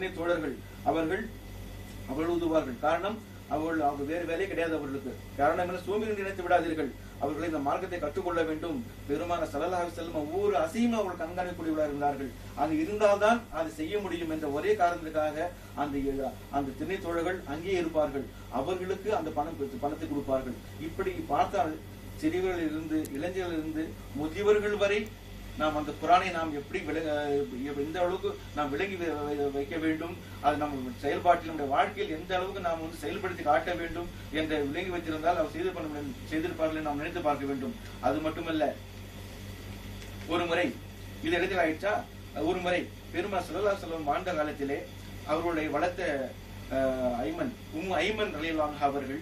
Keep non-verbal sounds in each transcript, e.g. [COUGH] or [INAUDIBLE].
திண்ணை தோழர்கள் அவர்கள் அவர்கள் உதுவார்கள். காரணம் அவர்கள் அவங்க வேறு வேலை கிடையாது அவர்களுக்கு. காரணம் என்ன? சோம்பேறி நினைத்து விடாதீர்கள். அவர்களை இந்த மார்க்கத்தை கற்றுக்கொள்ள வேண்டும். பெருமான சலலாவி செல்லும் ஒவ்வொரு அசையும் அவர்கள் கண்காணிக்கூடியவர்களாக இருந்தார்கள். அங்கு இருந்தால்தான் அதை செய்ய முடியும் என்ற ஒரே காரணத்துக்காக அந்த அந்த திணை தோழர்கள் அங்கே இருப்பார்கள். அவர்களுக்கு அந்த பணம் பணத்தை கொடுப்பார்கள். இப்படி பார்த்தால் சிறியவர்கள் இருந்து இளைஞர்கள் முதியவர்கள் வரை நாம் அந்த குரானை நாம் எப்படி விளங்க எந்த அளவுக்கு நாம் விளங்கி வை- வை- வைக்க வேண்டும் அது நம்ம செயல்பாட்டில் நம்முடைய வாழ்க்கையில் எந்த அளவுக்கு நாம் வந்து செயல்படுத்தி காட்ட வேண்டும் என்ற விளங்கி வைத்திருந்தால் அவர் செய்து பண்ண செய்திருப்பார்கள் நாம் நினைத்து பார்க்க வேண்டும். அது மட்டுமல்ல ஒரு முறை இது இடத்தில் ஆயிடுச்சா? ஒரு முறை பெருமா சுல்லா செல்வம் வாழ்ந்த காலத்திலே அவர்களுடைய வளர்த்த அஹ், ஐமன் உம் ஐமன் ரலியல்லாஹு அவர்கள்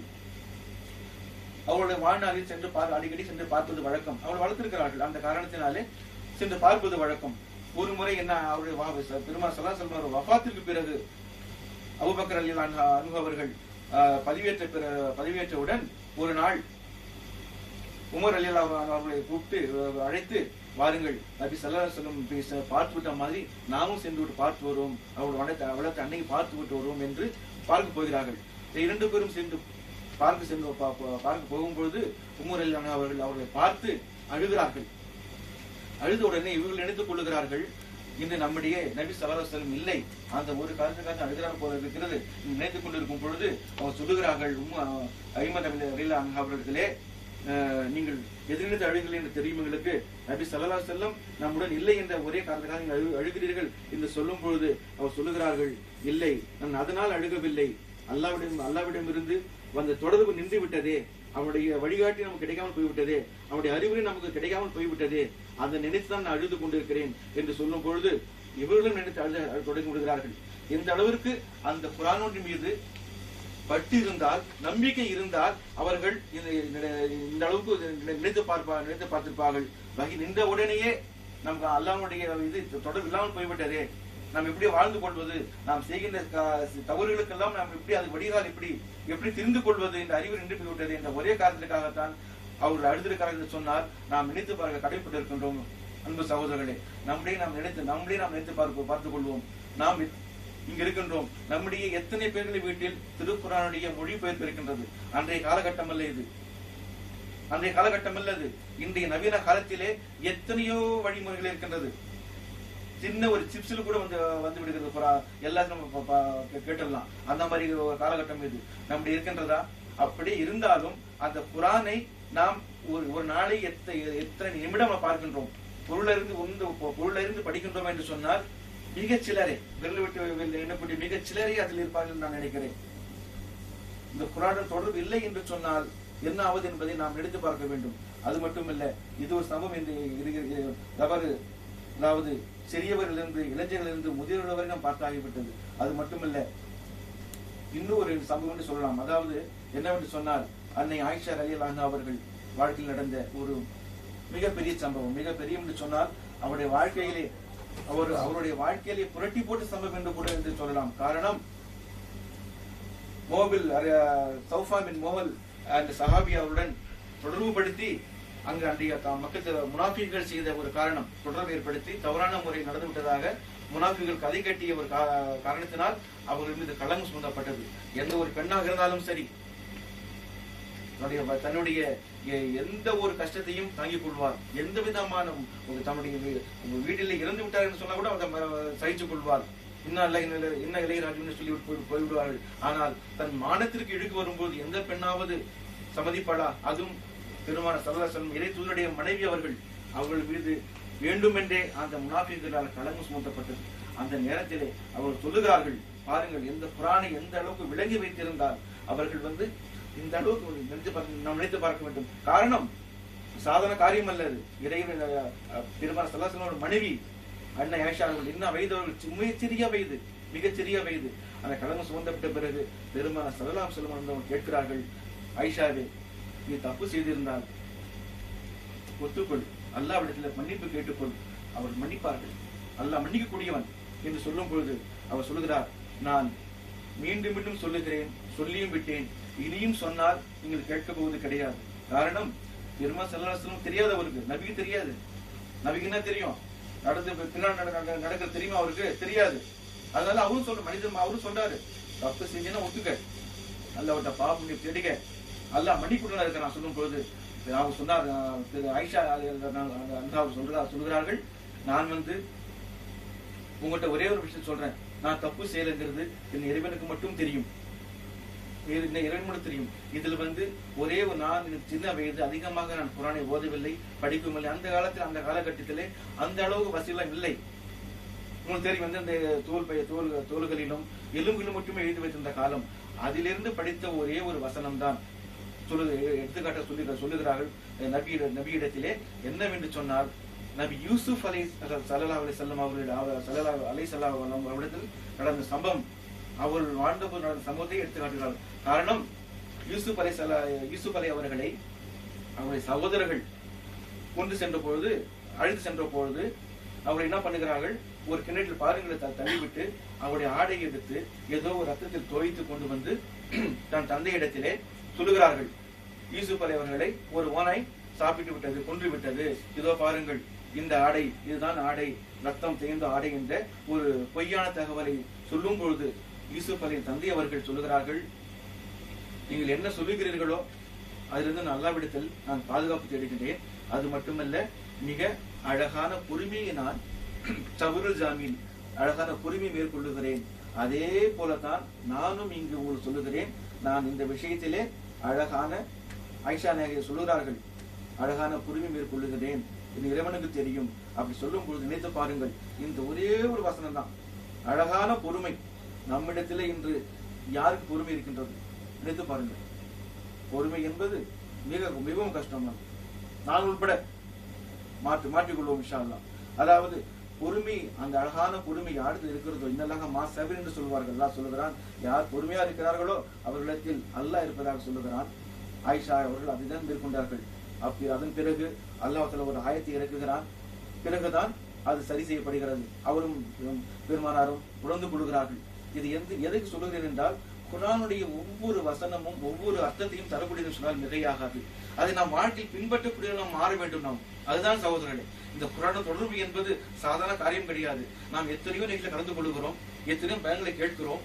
அவருடைய வாழ்நாளில் சென்று பார்த்து அடிக்கடி சென்று பார்ப்பது வழக்கம். அவர்கள் வளர்த்திருக்கிறார்கள். அந்த காரணத்தினாலே சென்று பார்ப்பது வழக்கம். ஒரு முறை என்ன அவருடைய வா- பெருமாள் சல்லா செல்வம் பிறகு அபுபக்கர் அலி அனுபவர்கள் பதிவேற்ற பிற- பதிவேற்றவுடன் ஒரு நாள் உமர் அலி அவர்களை கூப்பிட்டு அழைத்து வாருங்கள். நபி சல்லா செல்லம் பார்த்து விட்ட மாதிரி நாமும் சென்று விட்டு பார்த்து வருவோம். அவர்கள் வளர்த்த வளர்த்த அன்னைக்கு பார்த்து விட்டு வருவோம் என்று பார்க்க போகிறார்கள். இரண்டு பேரும் சென்று பார்க்க சென்று பா- பார்க்க போகும்பொழுது உமர் அலி அவர்கள் அவர்களை பார்த்து அழுகிறார்கள். அழுத உடனே இவர்கள் நினைத்துக் கொள்ளுகிறார்கள் இன்று நம்முடைய நபி சலாஹம் இல்லை. அந்த ஒரு காரணத்துக்காக அழுகிறார் போல இருக்கிறது. நினைத்துக் கொண்டிருக்கும் பொழுது அவர் சொல்லுகிறார்கள் ஐமத் அலிலா அவர்களே நீங்கள் எதிர்த்து அழுகிறீர்கள் என்று தெரியும் எங்களுக்கு. நபி சல்லா செல்லம் நம்முடன் இல்லை என்ற ஒரே காரணத்துக்காக நீங்கள் அழு- அழுகிறீர்கள் என்று சொல்லும் பொழுது அவர் சொல்லுகிறார்கள் இல்லை நான் அதனால் அழுகவில்லை. அல்லாவிடம் அல்லாவிடம் இருந்து வந்த தொடர்பு நின்று விட்டதே. அவனுடைய வழிகாட்டி நமக்கு கிடைக்காமல் போய்விட்டதே. அவனுடைய அறிவுரை நமக்கு கிடைக்காமல் போய்விட்டதே. அதை நினைத்து தான் நான் அழுது கொண்டிருக்கிறேன் என்று சொல்லும் பொழுது இவர்களும் நினைத்து அழுத தொடங்கி விடுகிறார்கள். எந்த அளவிற்கு அந்த குரானொன்றின் மீது பட்டு இருந்தால் நம்பிக்கை இருந்தால் அவர்கள் இந்த இந்த- அளவுக்கு நினைத்து பார்ப்பா நினைத்து பார்த்திருப்பார்கள். வகி நின்ற உடனேயே நமக்கு அல்லாஹ்வுடைய இது தொடர்பு இல்லாமல் போய்விட்டதே. நாம் எப்படி வாழ்ந்து கொள்வது? நாம் செய்கின்ற க- தவறுகளுக்கெல்லாம் நாம் எப்படி அது வடிகால் எப்படி எப்படி தெரிந்து கொள்வது என்ற அறிவு நின்று போய்விட்டது என்ற ஒரே காரணத்துக்காகத்தான் அவர்கள் அழுதிருக்கிறார்கள் என்று சொன்னால் நாம் நினைத்து பார்க்க கடைப்பட்டிருக்கின்றோம் அன்பு சகோதரர்களே நம்முடைய நாம் நினைத்து நம்முடைய நாம் நினைத்து பார்க்க பார்த்துக் கொள்வோம். நாம் இங்கு இருக்கின்றோம். நம்முடைய எத்தனை பேர்களின் வீட்டில் திருக்குறானுடைய மொழிபெயர்ப்பு இருக்கின்றது அன்றைய காலகட்டம் அல்ல இது. அன்றைய காலகட்டம் அல்லது இன்றைய நவீன காலத்திலே எத்தனையோ வழிமுறைகள் இருக்கின்றது. சின்ன ஒரு சிப்ஸ்ல கூட வந்து வந்து விடுகிறது புறா. எல்லாத்தையும் நம்ம ப- கேட்டுடலாம். அந்த மாதிரி ஒரு காலகட்டம் இது. நம்முடைய இருக்கின்றதா? அப்படி இருந்தாலும் அந்த குரானை நாம் ஒரு ஒரு நாளை எத்த எத்தனை நிமிடம் பார்க்கின்றோம்? பொருள் இருந்து உந்து பொருள இருந்து படிக்கின்றோம் என்று சொன்னால் மிகச் சிலரே விரல் விட்டு விரல் எண்ணக்கூடிய மிகச் சிலரே அதில் இருப்பார்கள் நான் நினைக்கிறேன். இந்த குரானுடன் தொடர்பு இல்லை என்று சொன்னால் என்ன ஆவது என்பதை நாம் எடுத்து பார்க்க வேண்டும். அது மட்டுமல்ல இது ஒரு சமம் என்று தவறு. அதாவது சிறியவரிலிருந்து இளைஞர்களிலிருந்து முதியவர்கள் வரை நாம் பார்த்தாகிவிட்டது அது மட்டுமல்ல. இன்னும் ஒரு சம்பவம் என்று சொல்லலாம். அதாவது என்னவென்று சொன்னால் அன்னை ஆயிஷா அலியலான அவர்கள் வாழ்க்கையில் நடந்த ஒரு மிகப்பெரிய சம்பவம். மிகப்பெரிய என்று சொன்னால் அவருடைய வாழ்க்கையிலே அவர் அவருடைய வாழ்க்கையிலே புரட்டி போட்டு சம்பவம் என்று கூட என்று சொல்லலாம். காரணம் மோபில் சௌஃபாமின் பின் அந்த சஹாபி அவருடன் தொடர்புபடுத்தி அங்கு அன்றைய தாம் மக்கள் முனாஃபிகள் செய்த ஒரு காரணம் தொடர்பு ஏற்படுத்தி தவறான முறை நடந்து விட்டதாக முனாஃபிகள் கதை கட்டிய ஒரு கா- காரணத்தினால் அவர்கள் மீது களங்கம் சுமந்தப்பட்டது எந்த ஒரு பெண்ணாக இருந்தாலும் சரி தன்னுடைய தன்னுடைய எ- எந்த ஒரு கஷ்டத்தையும் தாங்கிக் கொள்வார். எந்த விதமான ஒரு தன்னுடைய வீட்டில் இறந்து விட்டார் என்று சொன்னா கூட அவர் சகித்துக் கொள்வார். இன்னும் அல்ல என்ன இளையராஜுன்னு சொல்லி போய் போய்விடுவார்கள். ஆனால் தன் மானத்திற்கு இழுக்கு வரும்போது எந்த பெண்ணாவது சம்மதிப்பாளா? அதுவும் திருமண சரதாசனம் இறை தூதருடைய மனைவி அவர்கள் அவர்கள் மீது வேண்டுமென்றே அந்த முனாஃபிகளால் கலங்கு சுமத்தப்பட்டது. அந்த நேரத்திலே அவர்கள் சொல்லுகிறார்கள் பாருங்கள் எந்த புராணை எந்த அளவுக்கு விளங்கி வைத்திருந்தால் அவர்கள் வந்து இந்த அளவுக்கு நினைத்து பார்க்க- நாம் நினைத்து பார்க்க வேண்டும். காரணம் சாதாரண காரியம் அல்ல அது. இறைவன் பெருமான சல்லாசனோட மனைவி அண்ணன் ஏஷா அவர்கள் என்ன வயது அவர்கள் மிகச் சிறிய வயது மிகச்சிறிய வயது. அந்த கலங்கு சுமந்தப்பட்ட பிறகு பெருமான சல்லலாம் செல்வம் கேட்கிறார்கள் ஐஷாவே நீ தப்பு செய்திருந்தால் ஒத்துக்கொள். அல்லாவிடத்தில் மன்னிப்பு கேட்டுக்கொள். அவர் மன்னிப்பார்கள். அல்லாஹ் மன்னிக்கக்கூடியவன் என்று சொல்லும் பொழுது அவர் சொல்லுகிறார் நான் மீண்டும் மீண்டும் சொல்லுகிறேன் சொல்லியும் விட்டேன். இனியும் சொன்னால் நீங்கள் கேட்க போவது கிடையாது. காரணம் பெருமா செல்லாசனம் தெரியாது அவருக்கு. நபிக்கு தெரியாது. நபிக்கு என்ன தெரியும்? நடந்து திருநாள் நடக்க நடக்க தெரியுமா அவருக்கு? தெரியாது. அதனால அவரும் சொல்ற மனிதன் அவரும் சொல்றாரு தப்பு செஞ்சேன்னா ஒத்துக்க. அல்லாவிட்ட பாவம் நீ தேடிக்க அல்லா மன்னிப்புடன் இருக்க நான் சொல்லும் பொழுது அவங்க சொன்னார் திரு ஐஷா அல்லாஹ் சொல்கிறார் சொல்கிறார்கள் நான் வந்து உங்கள்கிட்ட ஒரே ஒரு விஷயம் சொல்றேன். நான் தப்பு செய்யலைங்கிறது என் இறைவனுக்கு மட்டும் தெரியும். இறைவன் தெரியும். இதுல வந்து ஒரே ஒரு நான் எனக்கு சின்ன வயது அதிகமாக நான் குரானை ஓதவில்லை படிக்கவில்லை அந்த காலத்தில் அந்த காலகட்டத்திலே அந்த அளவுக்கு வசதியெல்லாம் இல்லை. உங்களுக்கு தெரியும் வந்து அந்த தோல் பைய தோல் தோல்களிலும் எலும்புகளும் மட்டுமே எழுதி வைத்திருந்த காலம். அதிலிருந்து படித்த ஒரே ஒரு வசனம் தான் சொல்லு எடுத்துக்காட்ட சொல்லி சொல்லுகிறார்கள் நபி நபியிடத்திலே என்னவென்று சொன்னால் நபி யூசுப் அலை சல்லா அலி செல்லம் அவர்கள் சல்லா அலை சல்லா அவரிடத்தில் நடந்த சம்பவம் அவர்கள் வாழ்ந்தபோது நடந்த சம்பவத்தை எடுத்து காட்டுகிறார்கள் காரணம் யூசுப் அலை சல்லா யூசுப் அலை அவர்களை அவருடைய சகோதரர்கள் கொண்டு சென்ற பொழுது அழைத்து சென்ற பொழுது அவர்கள் என்ன பண்ணுகிறார்கள்? ஒரு கிணற்றில் பாருங்களை தள்ளிவிட்டு அவருடைய ஆடையை எடுத்து ஏதோ ஒரு ரத்தத்தில் தோய்த்து கொண்டு வந்து [CLEARS THROAT] தன் தந்தையிடத்திலே சொல்லுகிறார்கள். யூசுப் அலை அவர்களை ஒரு ஓனாய் சாப்பிட்டு விட்டது கொன்று விட்டது. இதோ பாருங்கள் இந்த ஆடை இதுதான் ஆடை ரத்தம் தேய்ந்த ஆடை என்ற ஒரு பொய்யான தகவலை சொல்லும் பொழுது யூசுப் அலை தந்தை அவர்கள் சொல்லுகிறார்கள் நீங்கள் என்ன சொல்லுகிறீர்களோ அதிலிருந்து நான் அல்லாவிடத்தில் நான் பாதுகாப்பு தேடுகின்றேன். அது மட்டுமல்ல மிக அழகான பொறுமையை நான் சபுருல் ஜாமீன் அழகான பொறுமை மேற்கொள்ளுகிறேன். அதே போலதான் நானும் இங்கு உங்களுக்கு சொல்லுகிறேன். நான் இந்த விஷயத்திலே அழகான ஐஷா நாயகி சொல்லுகிறார்கள் அழகான பொறுமை மேற்கொள்ளுகிறேன் என் இறைவனுக்கு தெரியும். அப்படி சொல்லும் பொழுது நினைத்து பாருங்கள் இந்த ஒரே ஒரு வசனம் தான். அழகான பொறுமை நம்மிடத்திலே இன்று யாருக்கு பொறுமை இருக்கின்றது? நினைத்து பாருங்கள். பொறுமை என்பது மிக மிகவும் கஷ்டம் தான் நான் உட்பட மாற்றி மாற்றிக்கொள்வோம் விஷயம் தான் அதாவது பொறுமை அந்த அழகான பொறுமை யாருக்கு இருக்கிறதோ இன்னலாக மா சபர் என்று சொல்வார்கள் அல்லாஹ் சொல்லுகிறான் யார் பொறுமையா இருக்கிறார்களோ அவர்களிடத்தில் அல்லாஹ் இருப்பதாக சொல்லுகிறான். ஆயிஷா அவர்கள் அதைதான் மேற்கொண்டார்கள். அப்படி அதன் பிறகு அல்லாஹ் ஒரு ஆயத்தை இறக்குகிறான். பிறகுதான் அது சரி செய்யப்படுகிறது. அவரும் பெருமானாரும் உணர்ந்து கொள்கிறார்கள். இது எந்த எதை சொல்லுகிறேன் என்றால் குரானுடைய ஒவ்வொரு வசனமும் ஒவ்வொரு அர்த்தத்தையும் தரக்கூடியது சொன்னால் மிகையாகாது அதை நாம் வாழ்க்கையில் பின்பற்றக்கூடிய நாம் மாற வேண்டும் நாம். அதுதான் சகோதரர்களே இந்த குரான தொடர்பு என்பது சாதாரண காரியம் கிடையாது. நாம் எத்தனையோ நிகழ்ச்சியில் கலந்து கொள்கிறோம் எத்தனையோ பயன்களை கேட்கிறோம்.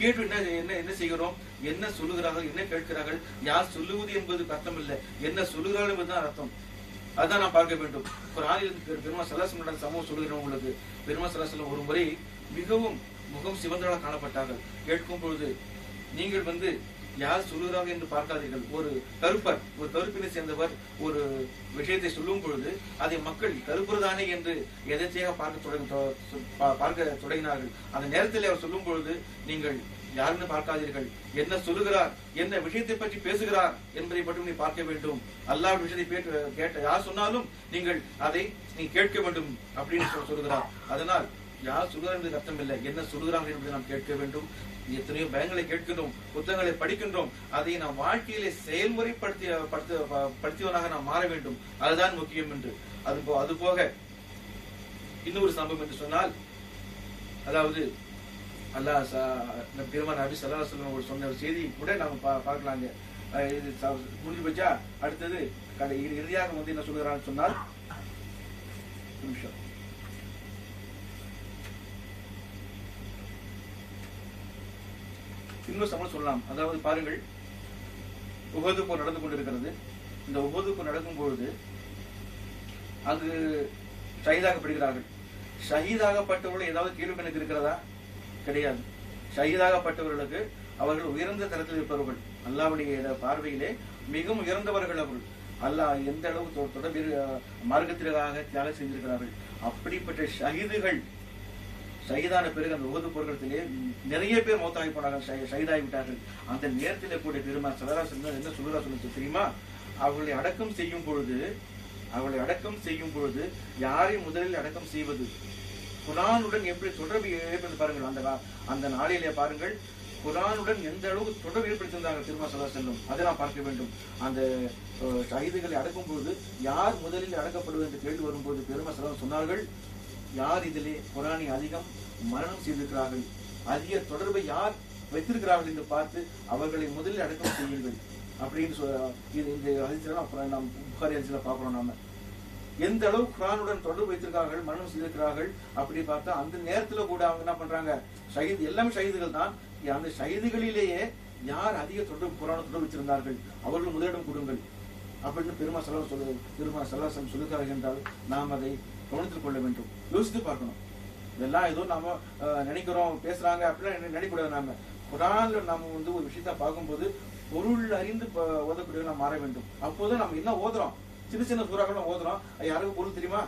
கேட்டு என்ன என்ன என்ன செய்கிறோம்? என்ன சொல்லுகிறார்கள்? என்ன கேட்கிறார்கள்? யார் சொல்லுவது என்பது அர்த்தம் இல்லை என்ன சொல்லுகிறார்கள் என்பதுதான் அர்த்தம். அதான் நான் பார்க்க வேண்டும். குரானில் பெருமா சலாசம் சமூகம் சொல்லுகிறோம் உங்களுக்கு பெருமா சலாசலம் ஒரு முறை மிகவும் முகம் சிவந்தராக காணப்பட்டார்கள். கேட்கும் பொழுது நீங்கள் வந்து யார் சொல்லுகிறார்கள் என்று பார்க்காதீர்கள். ஒரு கருப்பர் ஒரு கருப்பினை சேர்ந்தவர் ஒரு விஷயத்தை சொல்லும் பொழுது அதை மக்கள் கருப்பர் தானே என்று எதேச்சையாக பார்க்க தொடங்க தொ- பா- பார்க்க தொடங்கினார்கள். அந்த நேரத்தில் அவர் சொல்லும் பொழுது நீங்கள் யாருன்னு பார்க்காதீர்கள். என்ன சொல்லுகிறார் என்ன விஷயத்தை பற்றி பேசுகிறார் என்பதை மட்டும் நீ பார்க்க வேண்டும். அல்லாஹ் விஷயத்தை கேட்ட யார் சொன்னாலும் நீங்கள் அதை நீ கேட்க வேண்டும் அப்படின்னு சொல்லுகிறார். அதனால் யார் சொல்கிறார் என்பது அர்த்தம் இல்லை என்ன சொல்கிறார்கள் என்பதை நாம் கேட்க வேண்டும். எத்தனையோ பயங்களை கேட்கின்றோம் புத்தகங்களை படிக்கின்றோம். அதை நாம் வாழ்க்கையிலே செயல்முறைப்படுத்தி ப- படுத்தியவனாக நாம் மாற வேண்டும். அதுதான் முக்கியம் என்று. அது போ அது போக இன்னொரு சம்பவம் என்று சொன்னால் அதாவது அல்லாஹ் பெருமான் நபி சல்லா சொல்லம் ஒரு சொன்ன ஒரு செய்தி கூட நாம பா- பார்க்கலாங்க. இது முடிஞ்சு போச்சா? அடுத்தது கடை இறுதியாக வந்து என்ன சொல்லுகிறான்னு சொன்னால் நிமிஷம். இன்னும் சமம் சொல்லலாம். அதாவது பாருங்கள் உகது போர் நடந்து கொண்டிருக்கிறது. இந்த உகது போர் நடக்கும் பொழுது அங்கு ஷஹீதாகப்படுகிறார்கள். ஷஹீதாகப்பட்டவர்கள் ஏதாவது கேள்வி கணக்கு இருக்கிறதா? கிடையாது. ஷஹீதாகப்பட்டவர்களுக்கு அவர்கள் உயர்ந்த தரத்தில் இருப்பவர்கள். அல்லாவுடைய பார்வையிலே மிகவும் உயர்ந்தவர்கள் அவர்கள். அல்லாஹ் எந்த அளவு தொ- தொடர்பு மார்க்கத்திற்காக தியாகம் செஞ்சிருக்கிறார்கள். அப்படிப்பட்ட ஷஹீதுகள் சைதான பிறகு அந்த உகது போர்க்களத்திலே நிறைய பேர் மௌத்தாகி போனார்கள் ஷஹீ- விட்டார்கள். அந்த நேரத்திலே கூடிய பெருமா சலரா என்ன சுதரா சொல்லுச்சு தெரியுமா? அவர்களை அடக்கம் செய்யும் பொழுது அவர்களை அடக்கம் செய்யும் பொழுது யாரை முதலில் அடக்கம் செய்வது? குரானுடன் எப்படி தொடர்பு ஏற்படுத்தி பாருங்கள். அந்த அந்த நாளிலே பாருங்கள் குரானுடன் எந்த அளவுக்கு தொடர்பு ஏற்படுத்தியிருந்தாங்க திருமா சலா செல்லும் அதை நாம் பார்க்க வேண்டும். அந்த அஹ், ஷஹீதுகளை அடக்கும் பொழுது யார் முதலில் அடக்கப்படுவது என்று கேள்வி வரும்போது பெருமா சலம் சொன்னார்கள் யார் இதிலே புராணி அதிகம் மரணம் செய்திருக்கிறார்கள்? அதிக தொடர்பை யார் வைத்திருக்கிறார்கள் என்று பார்த்து அவர்களை முதலில் அடக்கம் செய்யுங்கள். அப்படின்னு சொல் இது இந்த ஹதீஸ்ல அப்புறம் நாம் புகாரி பார்க்கிறோம் நாம. எந்த அளவு குரானுடன் தொடர்பு வைத்திருக்கிறார்கள் மரணம் செய்திருக்கிறார்கள் அப்படி பார்த்தா அந்த நேரத்துல கூட அவங்க என்ன பண்றாங்க? ஷஹீத் எல்லாமே ஷஹீதுகள் தான். அந்த ஷஹீதுகளிலேயே யார் அதிக தொடர்பு குரான தொடர்பு வச்சிருந்தார்கள் அவர்கள் முதலிடம் கொடுங்கள். அப்படின்னு பெருமா செலவு சொல்லு பெருமா செலவசம் சொல்லுகிறார்கள் என்றால் நாம் அதை கவனத்தில் கொள்ள வேண்டும். யோசித்து பார்க்கணும். இதெல்லாம் ஏதோ நாம நினைக்கிறோம் பேசுறாங்க அப்படிலாம் நினைக்கூடாது நினைக்கக்கூடாது நாம. குரான்ல நாம வந்து ஒரு விஷயத்த பார்க்கும்போது பொருள் அறிந்து ஓதக்கூடிய நாம் மாற வேண்டும். அப்போதான் நம்ம என்ன ஓதுறோம்? சின்ன சின்ன சூறாக்கள் ஓதுறோம். யாருக்கும் பொருள் தெரியுமா?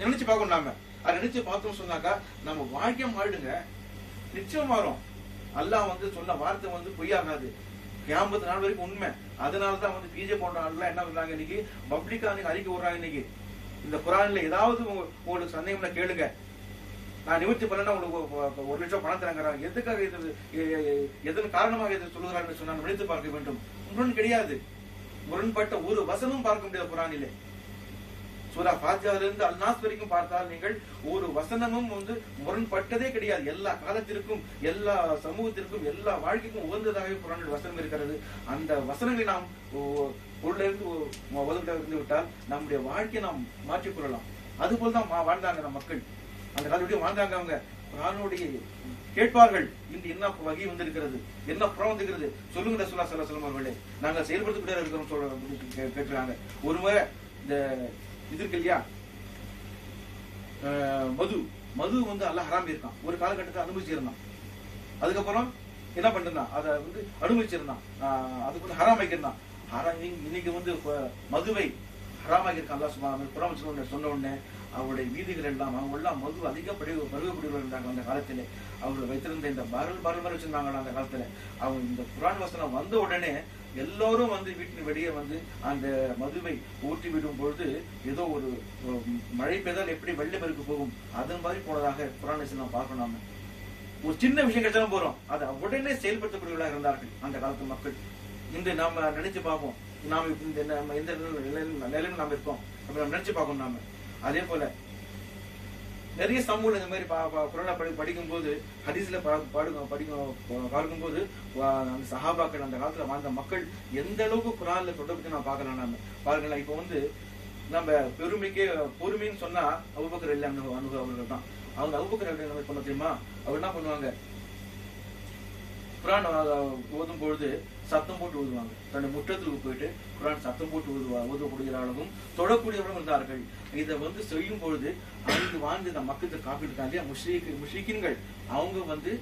நினைச்சு பார்க்கணும் நாம. அதை நினைச்சு பார்த்தோம் சொன்னாக்கா நம்ம வாழ்க்கை மாறிடுங்க. நிச்சயம் மாறும். அல்லாஹ் வந்து சொன்ன வார்த்தை வந்து பொய்யாகாது ஐம்பது நாள் வரைக்கும் உண்மை. அதனாலதான் வந்து பிஜே போன்ற ஆள்லாம் என்ன பண்றாங்க இன்னைக்கு? பப்ளிக்கா அறிக்கை விடுறாங்க இன்னைக்கு. இந்த குரான்ல ஏதாவது உங்களுக்கு சந்தேகம்னா கேளுங்க. நான் நிவர்த்தி பண்ணா உங்களுக்கு ஒரு லட்சம் பணம் தரங்கிறாங்க. எதுக்காக இது எதன் காரணமாக இதை சொல்லுகிறார்கள் சொன்னால் நினைத்து பார்க்க வேண்டும். முரண் கிடையாது முரண்பட்ட ஒரு வசனம் பார்க்க முடியாது குரானிலே. சூரா பாத்தியாவிலிருந்து அல்நாஸ் வரைக்கும் பார்த்தால் நீங்கள் ஒரு வசனமும் வந்து முரண்பட்டதே கிடையாது. எல்லா காலத்திற்கும் எல்லா சமூகத்திற்கும் எல்லா வாழ்க்கைக்கும் உகந்ததாக குரானில் வசனம் இருக்கிறது. அந்த வசனங்களை நாம் பொருளிலிருந்து இருந்து உதவிட்டாக இருந்து விட்டால் நம்முடைய வாழ்க்கையை நாம் மாற்றிக் கொள்ளலாம். அதுபோல் தான் வாழ்ந்தாங்க நம்ம மக்கள். அந்த காலத்துடைய வாழ்ந்தாங்க அவங்க. குரானுடைய கேட்பார்கள் இன்று என்ன வகை வந்திருக்கிறது? என்ன புறம் வந்திருக்கிறது? சொல்லுங்க ரசூலா சல்லா சொல்லம் அவர்களே. நாங்கள் செயல்படுத்தக்கூடிய இருக்கிறோம் சொல்ல கேட்கிறாங்க. ஒருமுறை இந்த இது இருக்கு இல்லையா? அஹ், மது. மது வந்து அல்லாஹ் ஹராம் இருக்கான் ஒரு காலகட்டத்தை அனுபவிச்சிருந்தான். அதுக்கப்புறம் என்ன பண்ணிருந்தான்? அதை வந்து அனுபவிச்சிருந்தான். ஆஹ், அதுக்கு வந்து ஹராம் ஆக்கியிருந்தான். ஹராம் இன்னைக்கு- வந்து மதுவை ஹராமாக்கி இருக்கான் அல்லாஹ் சும்மா சொன்ன உடனே அவருடைய வீதிகள் எல்லாம் அவங்க எல்லாம் மது அதிகப்படி பருகக்கூடியவர்கள் இருந்தாங்க அந்த காலத்தில். அவங்க வைத்திருந்த இந்த பரல் பரல் மாதிரி வச்சிருந்தாங்க அந்த காலத்துல. அவங்க இந்த புராண வசனம் வந்த உடனே எல்லோரும் வந்து வீட்டின் வெளியே வந்து அந்த மதுவை ஊற்றி விடும் பொழுது ஏதோ ஒரு மழை பெய்தால் எப்படி வெள்ளப்பெருக்கு போகும்? அதன் மாதிரி போனதாக குரான் வசனம் பார்க்கணும் நாம. ஒரு சின்ன விஷயம் கிடைச்சாலும் போறோம். அதை உடனே செயல்படுத்தக்கூடியவர்களாக இருந்தார்கள் அந்த காலத்து மக்கள். இன்று நாம நினைச்சு பார்ப்போம். நாம இந்த நம்ம எந்த நிலையில நிலையில நாம இருக்கோம். நம்ம நினைச்சு பார்க்கணும் நாம. அதே போல நிறைய சமூகம் இந்த மாதிரி பா- பா- குரானை படி படிக்கும்போது ஹதீஸ்ல பா- பாடுங்க படிக்கும் பார்க்கும்போது அந்த சஹாபாக்கள் அந்த காலத்துல வாழ்ந்த மக்கள் எந்த அளவுக்கு குரான்ல தொடர்பு நான் பார்க்கலாம் நாம பாருங்களேன் இப்போ வந்து நம்ம பெருமைக்கே பொறுமைன்னு சொன்னா அபுபக்கர் இல்லை அனுபவம் அவர்கள் தான். அவங்க அபுபக்கர் அப்படின்னு பண்ண தெரியுமா? அவர் என்ன பண்ணுவாங்க? குரான் ஓதும் பொழுது சத்தம் போட்டு ஓதுவாங்க. தன்னுடைய முற்றத்துக்கு போயிட்டு குரான் சத்தம் போட்டு ஓதுவா ஓதக்கூடிய அளவும் தொடக்கூடியவர்களும் இருந்தார்கள். இதை வந்து செய்யும் பொழுது அங்கு வாழ்ந்து இந்த மக்களுக்கு காப்பீட்டு இல்லையா? முஷ்ரீக் முஷ்ரிக்கின்கள் அவங்க வந்து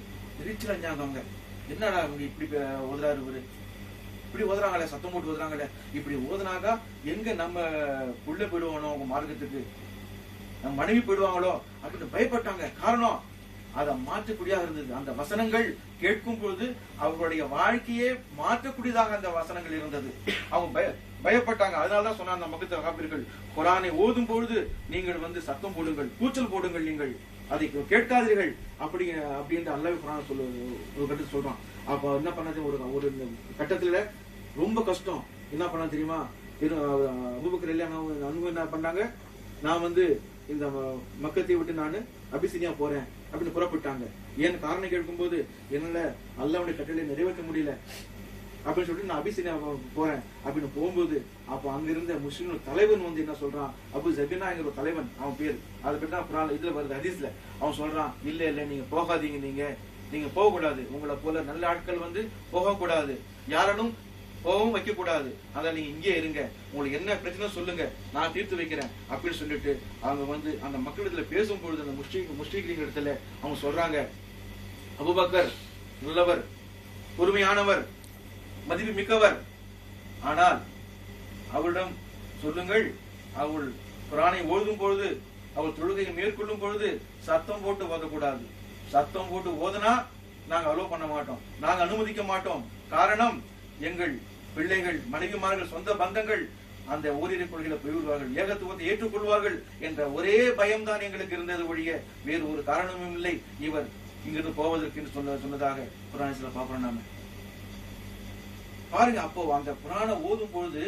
எரிச்சல் அஞ்சாங்க என்னடா அவங்க இப்படி ஓதுறாரு இவரு? இப்படி ஓதுறாங்களே சத்தம் போட்டு ஓதுறாங்களே. இப்படி ஓதுனாக்கா எங்க நம்ம உள்ள போயிடுவானோ அவங்க மார்க்கத்துக்கு? நம்ம மனைவி போயிடுவாங்களோ அப்படின்னு பயப்பட்டாங்க. காரணம் அதை மாற்றக்கூடியதாக இருந்தது. அந்த வசனங்கள் கேட்கும் பொழுது அவர்களுடைய வாழ்க்கையே மாற்றக்கூடியதாக அந்த வசனங்கள் இருந்தது. அவங்க பய பயப்பட்டாங்க. அதனாலதான் சொன்னாங்க அந்த மக்கத்து காப்பீர்கள் குரானை ஓதும் பொழுது நீங்கள் வந்து சத்தம் போடுங்கள் கூச்சல் போடுங்கள் நீங்கள். அதை கேட்காதீர்கள். அப்படி அப்படின்ற அல்லவே குரான் சொல்லு ஒரு கட்டத்தில் சொல்றான். அப்ப என்ன பண்ணது? ஒரு ஒரு கட்டத்துல ரொம்ப கஷ்டம். என்ன பண்ண தெரியுமா? அபுபக்கர் இல்லையா? அனுபவம் என்ன பண்ணாங்க? நான் வந்து இந்த ம- மக்கத்தை விட்டு நான் அபிசினியா போறேன். அப்படின்னு புறப்பட்டாங்க. ஏன் காரணம் கேட்கும்போது என்னால அல்லாவுடைய கட்டளை நிறைவேற்ற முடியல. அப்படின்னு சொல்லிட்டு நான் அபிசீனா போறேன். அப்படின்னு போகும்போது அப்போ அங்க இருந்த முஸ்லீம் தலைவன் வந்து என்ன சொல்றான்? அபு ஜபினாங்கிற ஒரு தலைவன் அவன் பேர். அதை பற்றி தான் குரான் இதுல வருது ஹதீஸ்ல. அவன் சொல்றான் இல்ல இல்ல நீங்க போகாதீங்க நீங்க. நீங்க போக கூடாது உங்களை போல நல்ல ஆட்கள் வந்து போக கூடாது யாரனும் கோபம் வைக்க கூடாது அதான் நீங்க இங்கே இருங்க. உங்களுக்கு என்ன பிரச்சனை சொல்லுங்க. நான் தீர்த்து வைக்கிறேன் அப்படின்னு சொல்லிட்டு அவங்க வந்து அந்த மக்களிடத்துல பேசும் பொழுது அந்த முஸ்லீம் முஸ்லீம் இடத்துல அவங்க சொல்றாங்க. அபுபக்கர் நல்லவர் பொறுமையானவர் மதிப்பு மிக்கவர் ஆனால் அவளிடம் சொல்லுங்கள். அவள் குரானை ஓதும் பொழுது அவள் தொழுகையை மேற்கொள்ளும் பொழுது சத்தம் போட்டு ஓதக்கூடாது. சத்தம் போட்டு ஓதுனா நாங்க அலோவ் பண்ண மாட்டோம். நாங்க அனுமதிக்க மாட்டோம். காரணம் எங்கள் பிள்ளைகள் மனைவிமார்கள் சொந்த பந்தங்கள் அந்த ஓரிரை கொள்கையில போய்விடுவார்கள் ஏகத்துவத்தை ஏற்றுக்கொள்வார்கள் என்ற ஒரே பயம்தான் எங்களுக்கு இருந்தது ஒழிய வேறு ஒரு காரணமும் இல்லை. இவர் இங்கிருந்து போவதற்கு என்று சொன்ன சொன்னதாக புராணத்தில் பாக்குறோம் நாம. பாருங்க அப்போ அந்த புராண ஓதும் பொழுது